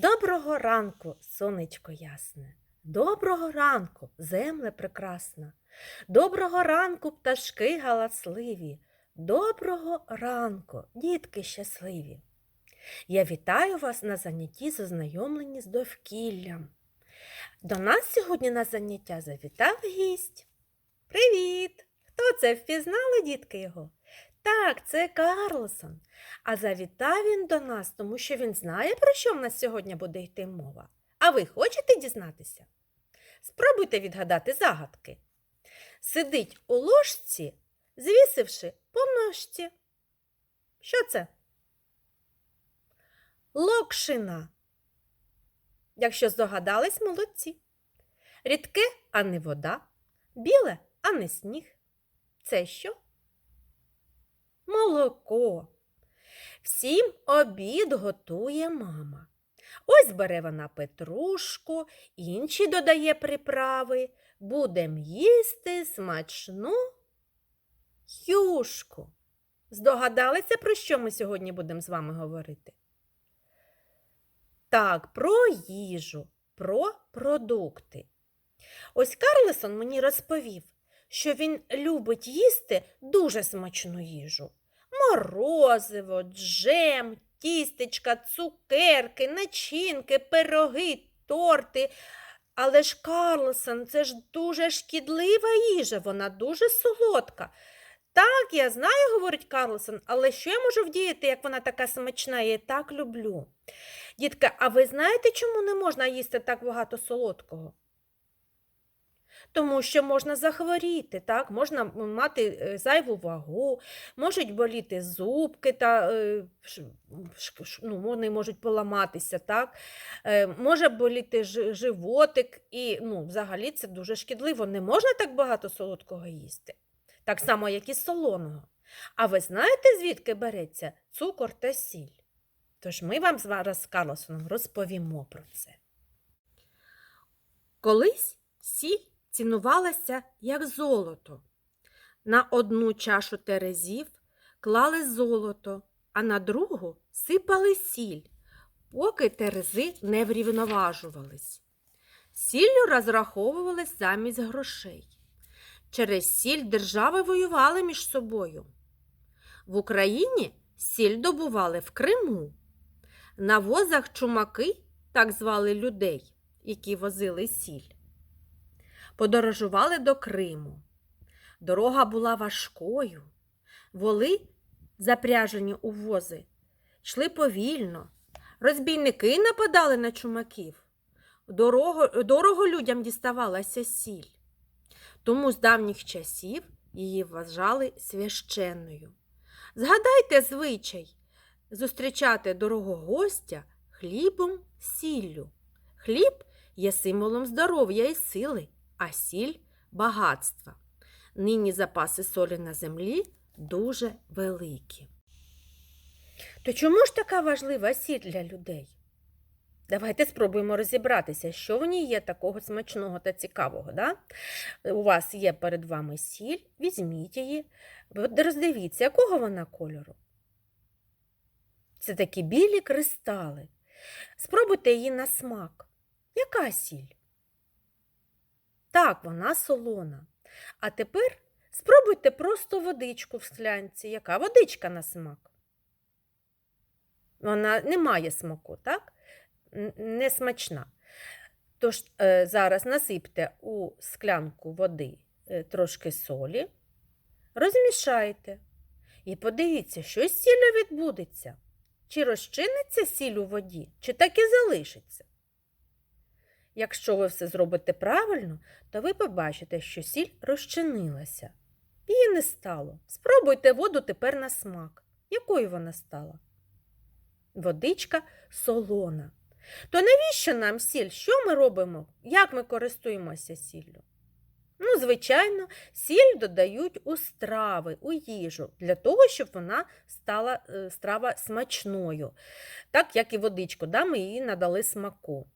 Доброго ранку, сонечко ясне. Доброго ранку, земле прекрасна. Доброго ранку, пташки галасливі. Доброго ранку, дітки щасливі. Я вітаю вас на занятті з ознайомлені з довкіллям. До нас сьогодні на заняття завітав гість. Привіт! Хто це впізнали, дітки його? Так, це Карлсон. А завітав він до нас, тому що він знає, про що в нас сьогодні буде йти мова. А ви хочете дізнатися? Спробуйте відгадати загадки. Сидить у ложці, звісивши по ножці. Що це? Локшина. Якщо здогадались, молодці. Рідке, а не вода, біле, а не сніг. Це що? Молоко. Всім обід готує мама. Ось бере вона петрушку, інші додає приправи. Будем їсти смачну юшку. Здогадалися, про що ми сьогодні будемо з вами говорити? Так, про їжу, про продукти. Ось Карлесон мені розповів, що він любить їсти дуже смачну їжу. Морозиво, джем, тістечка, цукерки, начинки, пироги, торти. Але ж Карлсон, це ж дуже шкідлива їжа, вона дуже солодка. Так, я знаю, говорить Карлсон, але що я можу вдіяти, як вона така смачна, я її так люблю. Дітка, а ви знаєте, чому не можна їсти так багато солодкого? Тому що можна захворіти, так? можна мати е, зайву вагу, можуть боліти зубки, та, е, ну, вони можуть поламатися, так? Е, може боліти животик, і ну, взагалі це дуже шкідливо. Не можна так багато солодкого їсти, так само, як і солоного. А ви знаєте, звідки береться цукор та сіль? Тож ми вам зараз з Карлосоном розповімо про це. Колись сіль цінувалася як золото. На одну чашу терезів клали золото, а на другу сипали сіль, поки терези не врівноважувались. Сіллю розраховувались замість грошей. Через сіль держави воювали між собою. В Україні сіль добували в Криму. На возах чумаки, так звали людей, які возили сіль подорожували до Криму. Дорога була важкою. Воли, запряжені у вози, йшли повільно. Розбійники нападали на чумаків. Дорого, дорого людям діставалася сіль. Тому з давніх часів її вважали священною. Згадайте звичай зустрічати дорогого гостя хлібом сіллю. Хліб є символом здоров'я і сили а сіль багатства. Нині запаси солі на землі дуже великі. То чому ж така важлива сіль для людей? Давайте спробуємо розібратися, що в ній є такого смачного та цікавого. Да? У вас є перед вами сіль, візьміть її, роздивіться, якого вона кольору. Це такі білі кристали. Спробуйте її на смак. Яка сіль? Так, вона солона. А тепер спробуйте просто водичку в склянці. Яка водичка на смак? Вона не має смаку, так? Не смачна. Тож е, зараз насипте у склянку води е, трошки солі, розмішайте і подивіться, що з сіллю відбудеться. Чи розчиниться сіль у воді, чи так і залишиться. Якщо ви все зробите правильно, то ви побачите, що сіль розчинилася. Її не стало. Спробуйте воду тепер на смак. Якою вона стала? Водичка солона. То навіщо нам сіль? Що ми робимо? Як ми користуємося сіллю? Ну, звичайно, сіль додають у страви, у їжу, для того, щоб вона стала е, страва смачною. Так як і водичку, да, ми їй надали смаку.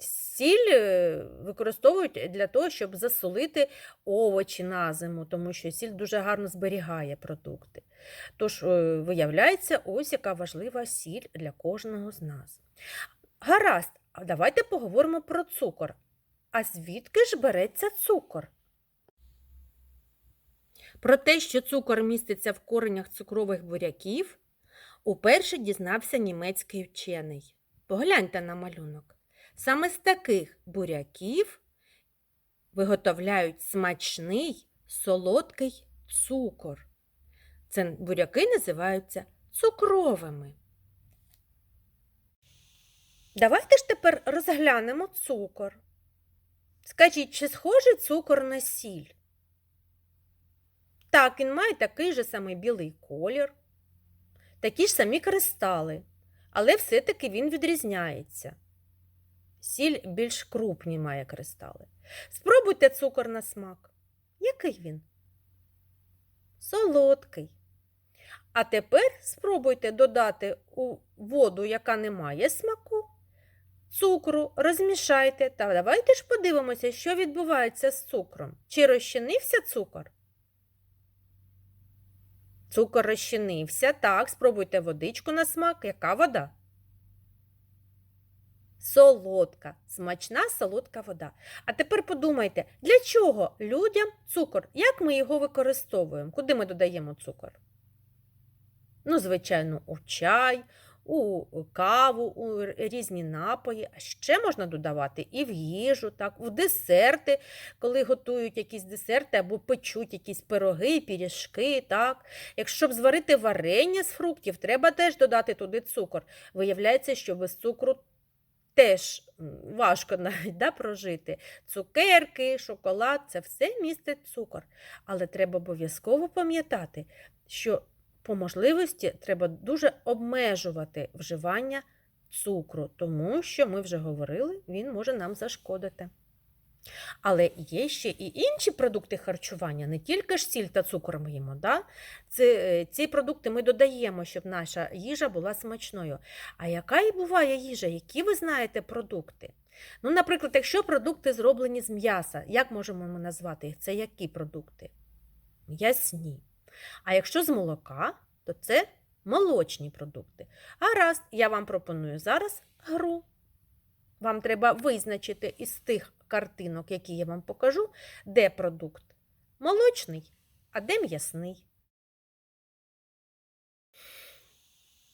Сіль е, використовують для того, щоб засолити овочі на зиму, тому що сіль дуже гарно зберігає продукти. Тож, е, виявляється, ось яка важлива сіль для кожного з нас. Гаразд, давайте поговоримо про цукор. А звідки ж береться цукор? Про те, що цукор міститься в коренях цукрових буряків, уперше дізнався німецький вчений. Погляньте на малюнок. Саме з таких буряків виготовляють смачний солодкий цукор. Це буряки називаються цукровими. Давайте ж тепер розглянемо цукор. Скажіть, чи схожий цукор на сіль? Так, він має такий же самий білий колір, такі ж самі кристали, але все-таки він відрізняється. Сіль більш крупні має кристали. Спробуйте цукор на смак. Який він? Солодкий. А тепер спробуйте додати у воду, яка не має смаку, цукру, розмішайте та давайте ж подивимося, що відбувається з цукром. Чи розчинився цукор? Цукор розчинився. Так, спробуйте водичку на смак. Яка вода? Солодка, смачна солодка вода. А тепер подумайте, для чого людям цукор? Як ми його використовуємо? Куди ми додаємо цукор? Ну, звичайно, у чай, у каву, у різні напої. А ще можна додавати і в їжу, так, в десерти, коли готують якісь десерти або печуть якісь пироги, піріжки. Так. Якщо б зварити варення з фруктів, треба теж додати туди цукор. Виявляється, що без цукру теж важко навіть да, прожити. Цукерки, шоколад це все містить цукор. Але треба обов'язково пам'ятати, що по можливості треба дуже обмежувати вживання цукру, тому що ми вже говорили, він може нам зашкодити. Але є ще і інші продукти харчування, не тільки ж сіль та цукор ми їмо. Да? Це, ці продукти ми додаємо, щоб наша їжа була смачною. А яка і буває їжа? Які ви знаєте продукти? Ну, Наприклад, якщо продукти зроблені з м'яса, як можемо ми назвати їх? Це які продукти? М'ясні. А якщо з молока, то це молочні продукти. Гаразд, я вам пропоную зараз гру. Вам треба визначити із тих картинок, які я вам покажу, де продукт молочний, а де м'ясний.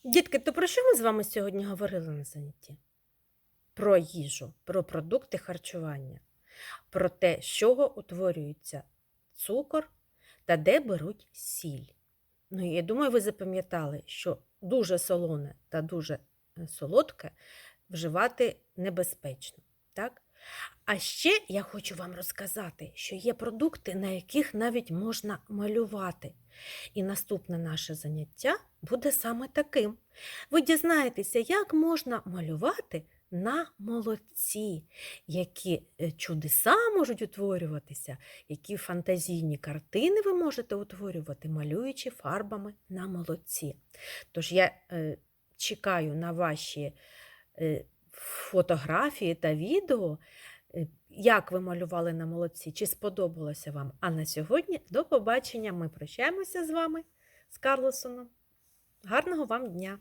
Дітки, то про що ми з вами сьогодні говорили на занятті? Про їжу, про продукти харчування, про те, з чого утворюється цукор та де беруть сіль. Ну, я думаю, ви запам'ятали, що дуже солоне та дуже солодке вживати небезпечно. Так? А ще я хочу вам розказати, що є продукти, на яких навіть можна малювати. І наступне наше заняття буде саме таким. Ви дізнаєтеся, як можна малювати на молодці, які е, чудеса можуть утворюватися, які фантазійні картини ви можете утворювати, малюючи фарбами на молодці. Тож я е, чекаю на ваші е, фотографії та відео, е, як ви малювали на молодці, чи сподобалося вам. А на сьогодні до побачення. Ми прощаємося з вами, з Карлосоном. Гарного вам дня!